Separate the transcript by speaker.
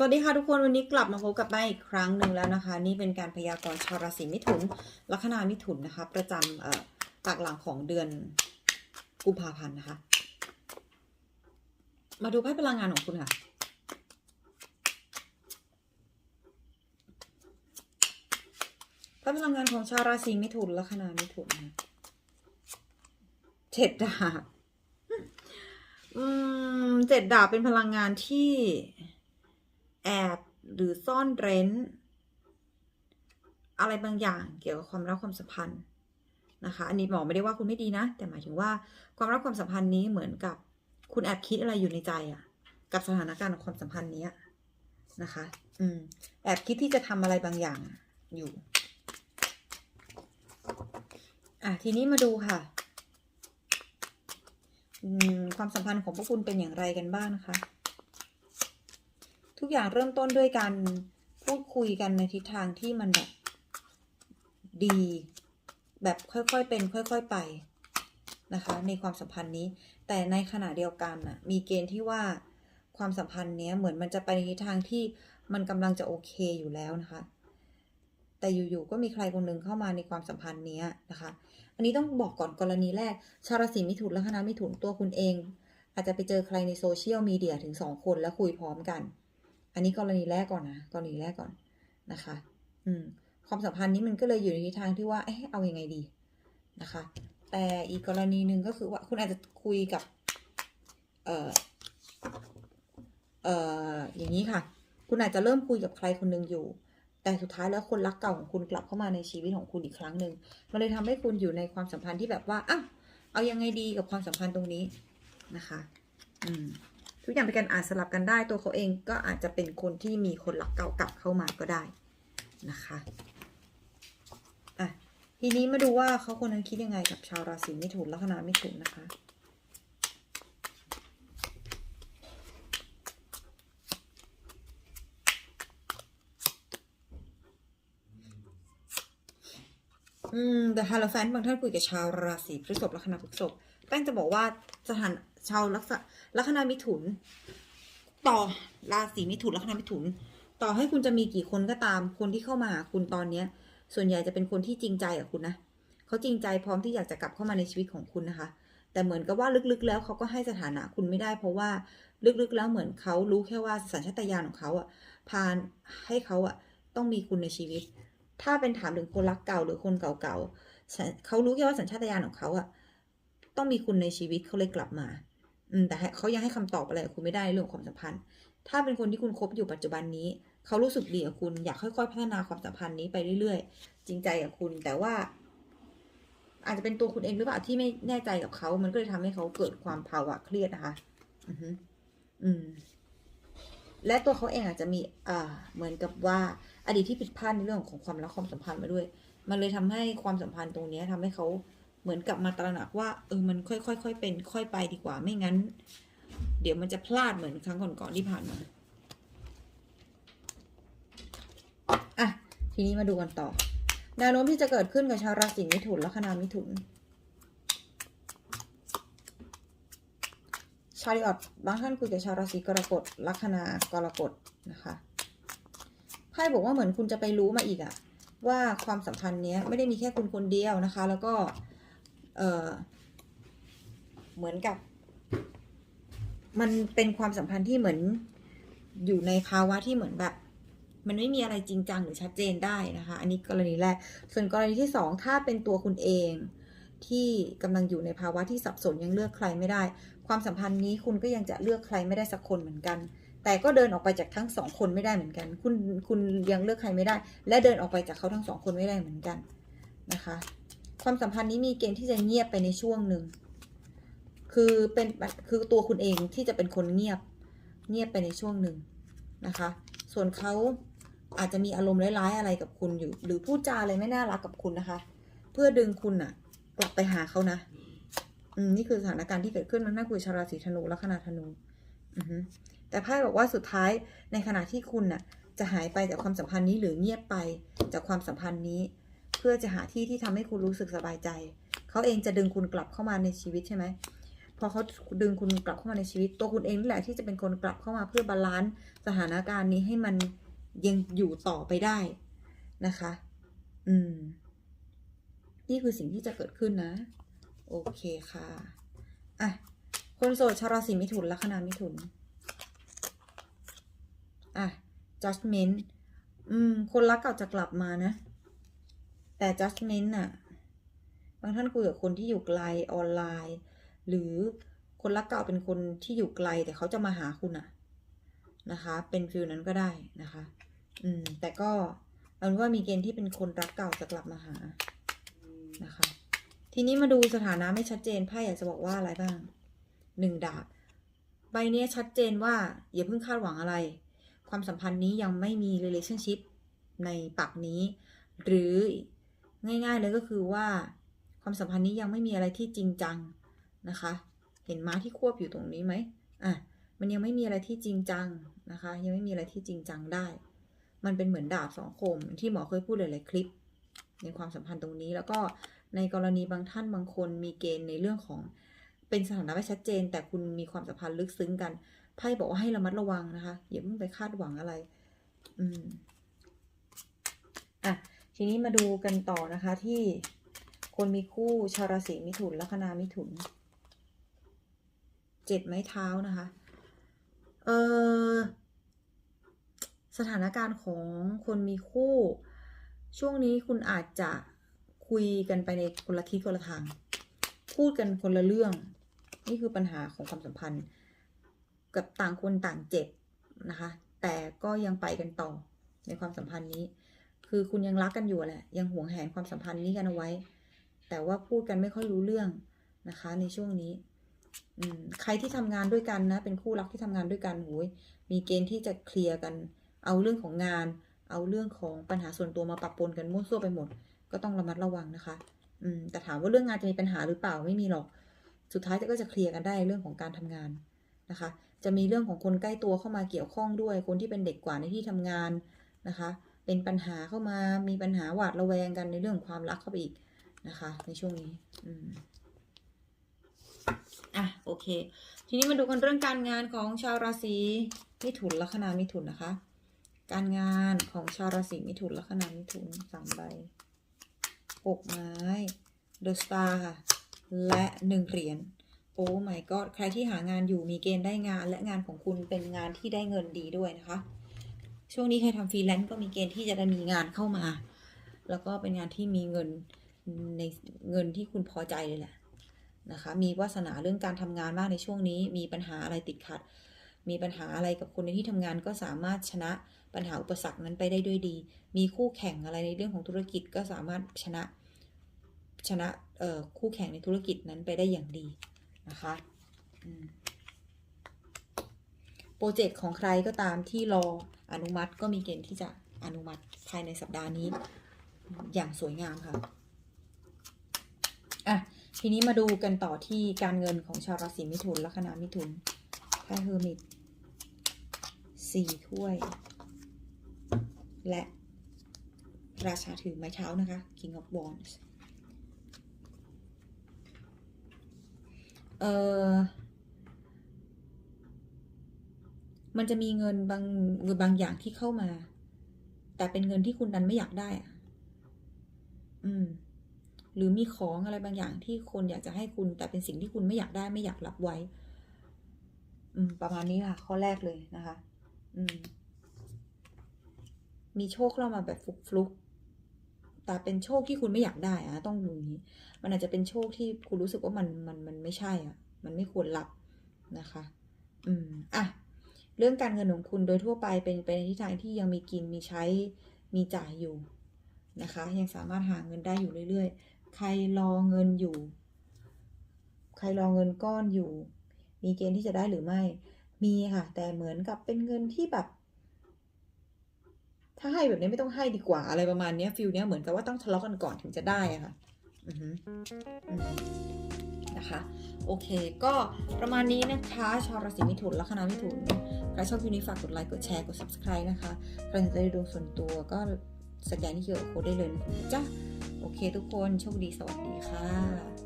Speaker 1: สวัสดีค่ะทุกคนวันนี้กลับมาพบกับแม่อีกครั้งหนึ่งแล้วนะคะ นี่เป็นการพยากรณ์ชาวราศีมิถุน ลัคนามิถุนนะคะ ประจำเอ่อตากหลังของเดือนกุมภาพันธ์นะคะ มาดูไพ่พลังงานของคุณค่ะไพ่พลังงานของชาวราศีมิถุนลัคนามิถุนนะเจ็ดดาบอืมเจ็ดดาบเป็นพลังงานที่ แอบหรือซ่อนเร้น อะไรบางอย่างเกี่ยวกับความรักความสัมพันธ์นะคะ อันนี้บอไม่ได้ว่าคุณไม่ดีนะ แต่หมายถึงว่าความรักความสัมพันธ์นี้เหมือนกับคุณแอบคิดอะไรอยู่ในใจอะกับสถานการณ์ของความสัมพันธ์นี้นะคะ อืม แอบคิดที่จะทำอะไรบางอย่างอยู่ อะ ทีนี้มาดูค่ะความสัมพันธ์ของพวกคุณเป็นอย่างไรกันบ้างนะคะ ทุกอย่างเริ่มต้นด้วยการพูดคุยกันในทิศทางที่มันแบบดี แบบค่อยๆเป็น ค่อย ๆไปนะคะ ในความสัมพันธ์นี้ แต่ในขณะเดียวกันน่ะมีเกณฑ์ที่ว่าความสัมพันธ์เนี้ยเหมือนมันจะไปในทิศทางที่มันกำลังจะโอเคอยู่แล้วนะคะ แต่อยู่ๆก็มีใครคนหนึ่งเข้ามาในความสัมพันธ์เนี้ยนะคะ อันนี้ต้องบอกก่อนกรณีแรก ชาวราศีมิถุนและคณะมิถุนตัวคุณเอง อาจจะไปเจอใครในโซเชียลมีเดียถึงสองคนแล้วคุยพร้อมกัน อันนี้กรณีแรกก่อนนะกรณีแรกก่อนนะคะ อืมความสัมพันธ์นี้มันก็เลยอยู่ในทิศทางที่ว่า เอ๊ะเอาอยัางไงดีนะคะ แต่อีกกรณีหนึ่งก็คือว่าคุณอาจจะคุยกับ เอ่อ เอ่อ อย่างนี้ค่ะ คุณอาจจะเริ่มคุยกับใครคนหนึ่งอยู่ แต่สุดท้ายแล้วคนรักเก่าของคุณกลับเข้ามาในชีวิตของคุณอีกครั้งหนึ่งมันเลยทำให้คุณอยู่ในความสัมพันธ์ที่แบบว่า อ้าว เอายังไงดีกับความสัมพันธ์ตรงนี้นะคะ อืม ทุกอย่างเป็นการอ่านสลับกันได้ตัวเขาเองก็อาจจะเป็นคนที่มีคนรักเก่ากลับเข้ามาก็ได้นะคะอะทีนี้มาดูว่าเขาคนนั้นคิดยังไงกับชาวราศีมิถุนลัคนามิถุนนะคะอืมแต่ฮาโลแฟนบางท่านคุยกับชาวราศีพฤษภลัคนาพฤษภแป้งจะบอกว่าสถาน ชาวลักษณะลัคนามิถุน ต่อราศีมิถุนลัคนามิถุน ต่อให้คุณจะมีกี่คนก็ตาม คนที่เข้ามาหาคุณตอนเนี้ย ส่วนใหญ่จะเป็นคนที่จริงใจกับคุณนะเขาจริงใจพร้อมที่อยากจะกลับเข้ามาในชีวิตของคุณนะคะ แต่เหมือนกับว่าลึกๆ แล้วเขาก็ให้สถานะคุณไม่ได้ เพราะว่าลึกๆ แล้วเหมือนเขารู้แค่ว่าสัญชาตญาณของเขาอะพานให้เขาอะต้องมีคุณในชีวิต ถ้าเป็นถามถึงคนรักเก่าหรือคนเก่าๆเขารู้แค่ว่าสัญชาตญาณของเขาอะต้องมีคุณในชีวิตเขาเลยกลับมา อืมแต่เขายังให้คำตอบอะไรคุณไม่ได้เรื่องความสัมพันธ์ ถ้าเป็นคนที่คุณคบอยู่ปัจจุบันนี้ เขารู้สึกดีกับคุณอยากค่อยๆ พัฒนาความสัมพันธ์นี้ไปเรื่อยๆ จริงใจกับคุณแต่ว่า อาจจะเป็นตัวคุณเองหรือเปล่าที่ไม่แน่ใจกับเขา มันก็เลยทำให้เขาเกิดความภาวะเครียดนะคะอืออืมและตัวเขาเองอาจจะมีอ่าเหมือนกับว่าอดีตที่ผิดพลาดในเรื่องของความรักความสัมพันธ์มาด้วย มันเลยทำให้ความสัมพันธ์ตรงนี้ยทำให้เขา เหมือนกับมาตระหนักว่าเออมันค่อยๆค่อยเป็นค่อยไปดีกว่าไม่งั้น เดี๋ยวมันจะพลาดเหมือนครั้งก่อนๆที่ผ่านมาอะทีนี้มาดูกันต่อแนวโน้มที่จะเกิดขึ้นกับชาวราศีมิถุนและคณามิถุน ชาริออตบางท่านคุยกับชาวราศีกรกฎลัคนากรกฎนะคะไพ่บอกว่าเหมือนคุณจะไปรู้มาอีกอะว่าความสัมพันธ์เนี้ยไม่ได้มีแค่คุณคนเดียวนะคะ แล้วก็ เออเหมือนกับ มันเป็นความสัมพันธ์ที่เหมือนอยู่ในภาวะที่เหมือนแบบ มันไม่มีอะไรจริงจังหรือชัดเจนได้นะคะ อันนี้กรณีแรก ส่วนกรณีที่สองถ้าเป็นตัวคุณเองที่กำลังอยู่ในภาวะที่สับสนยังเลือกใครไม่ได้ ความสัมพันธ์นี้คุณก็ยังจะเลือกใครไม่ได้สักคนเหมือนกัน แต่ก็เดินออกไปจากทั้งสองคนไม่ได้เหมือนกัน คุณคุณยังเลือกใครไม่ได้ และเดินออกไปจากเขาทั้งสองคนไม่ได้เหมือนกันนะคะ ความสัมพันธ์นี้มีเกณฑ์ที่จะเงียบไปในช่วงหนึ่ง คือเป็นคือตัวคุณเองที่จะเป็นคนเงียบ เงียบไปในช่วงหนึ่งนะคะ ส่วนเขาอาจจะมีอารมณ์ร้ายๆอะไรกับคุณอยู่ หรือพูดจาอะไรไม่น่ารักกับคุณนะคะ เพื่อดึงคุณอะกลับไปหาเขานะ อืมนี่คือสถานการณ์ที่เกิดขึ้นมันน่าคุยชาวราศีธนูและคณาธนู อือฮึแต่ไพ่บอกว่าสุดท้ายในขณะที่คุณน่ะ จะหายไปจากความสัมพันธ์นี้หรือเงียบไปจากความสัมพันธ์นี้ เพื่อจะหาที่ที่ทำให้คุณรู้สึกสบายใจ เขาเองจะดึงคุณกลับเข้ามาในชีวิตใช่ไหมพอเขาดึงคุณกลับเข้ามาในชีวิต ตัวคุณเองนี่แหละที่จะเป็นคนกลับเข้ามาเพื่อบาลานซ์สถานการณ์นี้ให้มันยังอยู่ต่อไปได้นะคะ อืม นี่คือสิ่งที่จะเกิดขึ้นนะ โอเคค่ะ อะ คนโสดชาวราศีมิถุนลัคนามิถุน อะ judgment อืม คนรักเก่าจะกลับมานะ แต่ judgment น่ะ บางท่านคุยกับคนที่อยู่ไกลออนไลน์ หรือคนรักเก่าเป็นคนที่อยู่ไกล แต่เขาจะมาหาคุณอะนะคะ เป็นฟิลนั้นก็ได้นะคะ อืม แต่ก็เอาเป็นว่ามีเกณฑ์ที่เป็นคนรักเก่าจะกลับมาหานะคะ ทีนี้มาดูสถานะไม่ชัดเจนไพ่อยากจะบอกว่าอะไรบ้างหนึ่งดาบใบนี้ชัดเจนว่า อย่าเพิ่งคาดหวังอะไร ความสัมพันธ์นี้ยังไม่มี relationship ในปักนี้ หรือ ง่าย ๆ เลยก็คือว่า ความสัมพันธ์นี้ยังไม่มีอะไรที่จริงจังนะคะ เห็นม้าที่ควบอยู่ตรงนี้ไหมอะมันยังไม่มีอะไรที่จริงจังนะคะ ยังไม่มีอะไรที่จริงจังได้ มันเป็นเหมือนดาบสองคมที่หมอเคยพูดหลายๆคลิป ในความสัมพันธ์ตรงนี้แล้วก็ในกรณีบางท่านบางคนมีเกณฑ์ในเรื่องของเป็นสถานะไม่ชัดเจน แต่คุณมีความสัมพันธ์ลึกซึ้งกันไพ่บอกว่าให้ระมัดระวังนะคะอย่าเพิ่งไปคาดหวังอะไร อืม ทีนี้มาดูกันต่อนะคะที่คนมีคู่ชาวราศีมิถุนลัคนามิถุน เจ็ดไม้เท้านะคะ เออสถานการณ์ของคนมีคู่ ช่วงนี้คุณอาจจะคุยกันไปในคนละทิศคนละทาง พูดกันคนละเรื่อง นี่คือปัญหาของความสัมพันธ์ กับต่างคนต่างเจ็บนะคะ แต่ก็ยังไปกันต่อในความสัมพันธ์นี้ คือคุณยังรักกันอยู่แหละ ยังหวงแหนความสัมพันธ์นี้กันเอาไว้ แต่ว่าพูดกันไม่ค่อยรู้เรื่องนะคะ ในช่วงนี้อืมใครที่ทำงานด้วยกันนะ เป็นคู่รักที่ทำงานด้วยกันโหยมีเกณฑ์ที่จะเคลียร์กัน เอาเรื่องของงาน เอาเรื่องของปัญหาส่วนตัวมาปะปนกันมั่วซั่วไปหมด ก็ต้องระมัดระวังนะคะ อืม แต่ถามว่าเรื่องงานจะมีปัญหาหรือเปล่าไม่มีหรอก สุดท้ายก็จะเคลียร์กันได้เรื่องของการทำงานนะคะ จะมีเรื่องของคนใกล้ตัวเข้ามาเกี่ยวข้องด้วย คนที่เป็นเด็กกว่าในที่ทำงานนะคะ เป็นปัญหาเข้ามามีปัญหาหวาดระแวงกันในเรื่องความรักเข้าไปอีกนะคะ ในช่วงนี้อืมอะโอเค ทีนี้มาดูกันเรื่องการงานของชาวราศีมิถุนลัคนามิถุนนะคะ การงานของชาวราศีมิถุนลัคนามิถุนสามใบหกไม้เดอะสตาร์ค่ะ และหนึ่งเหรียญโอ้ my god ใครที่หางานอยู่มีเกณฑ์ได้งานและงานของคุณเป็นงานที่ได้เงินดีด้วยนะคะ ช่วงนี้ใครทำฟรีแลนซ์ก็มีเกณฑ์ที่จะได้มีงานเข้ามา แล้วก็เป็นงานที่มีเงินในเงินที่คุณพอใจเลยแหละนะคะ มีวาสนาเรื่องการทำงานมากในช่วงนี้ มีปัญหาอะไรติดขัด มีปัญหาอะไรกับคนในที่ทำงานก็สามารถชนะปัญหาอุปสรรคนั้นไปได้ด้วยดี มีคู่แข่งอะไรในเรื่องของธุรกิจก็สามารถชนะชนะคู่แข่งในธุรกิจนั้นไปได้อย่างดีนะคะโปรเจกต์ของใครก็ตามที่รอ อนุมัติก็มีเกณฑ์ที่จะอนุมัติภายในสัปดาห์นี้ อย่างสวยงามค่ะอะทีนี้มาดูกันต่อที่การเงินของชาวราศีมิถุนลัคนามิถุนไพ่เฮอร์มิตสี่ถ้วย และราชาถือไม้เท้านะคะ King of Wands เออ มันจะมีเงินบางบางอย่างที่เข้ามา แต่เป็นเงินที่คุณดันไม่อยากได้อะอืม หรือมีของอะไรบางอย่างที่คนอยากจะให้คุณ แต่เป็นสิ่งที่คุณไม่อยากได้ไม่อยากรับไว้ อืม ประมาณนี้ค่ะ ข้อแรกเลยนะคะ อืม มีโชคเข้ามาแบบฟลุกๆแต่เป็นโชคที่คุณไม่อยากได้อะต้องดูอย่นี้ มันอาจจะเป็นโชคที่คุณรู้สึกว่ามันมันมันไม่ใช่ อะ มันไม่ควรรับนะคะ อืม อะ เรื่องการเงินของคุณโดยทั่วไปเป็นไปในทิศทางที่ยังมีกินมีใช้มีจ่ายอยู่นะคะ ยังสามารถหาเงินได้อยู่เรื่อยๆ ใครรอเงินอยู่ ใครรอเงินก้อนอยู่ มีเกณฑ์ที่จะได้หรือไม่ มีค่ะ แต่เหมือนกับเป็นเงินที่แบบ ถ้าให้แบบนี้ไม่ต้องให้ดีกว่าอะไรประมาณนี้ฟิลเนี้ยเหมือนกับว่าต้องทะเลาะกันก่อนถึงจะได้ค่ะนะคะ โอเค ก็ประมาณนี้นะคะ ชาวราศีมิถุนลัคนามิถุน ใครชอบคลิปนี้ฝากกดไลค์กดแชร์กด subscribe นะคะใครสนใจดูส่วนตัวก็สแกนที่เกี่ยวกับโค้ดได้เลยนะจ้ะโอเคทุกคน โชคดีสวัสดีค่ะ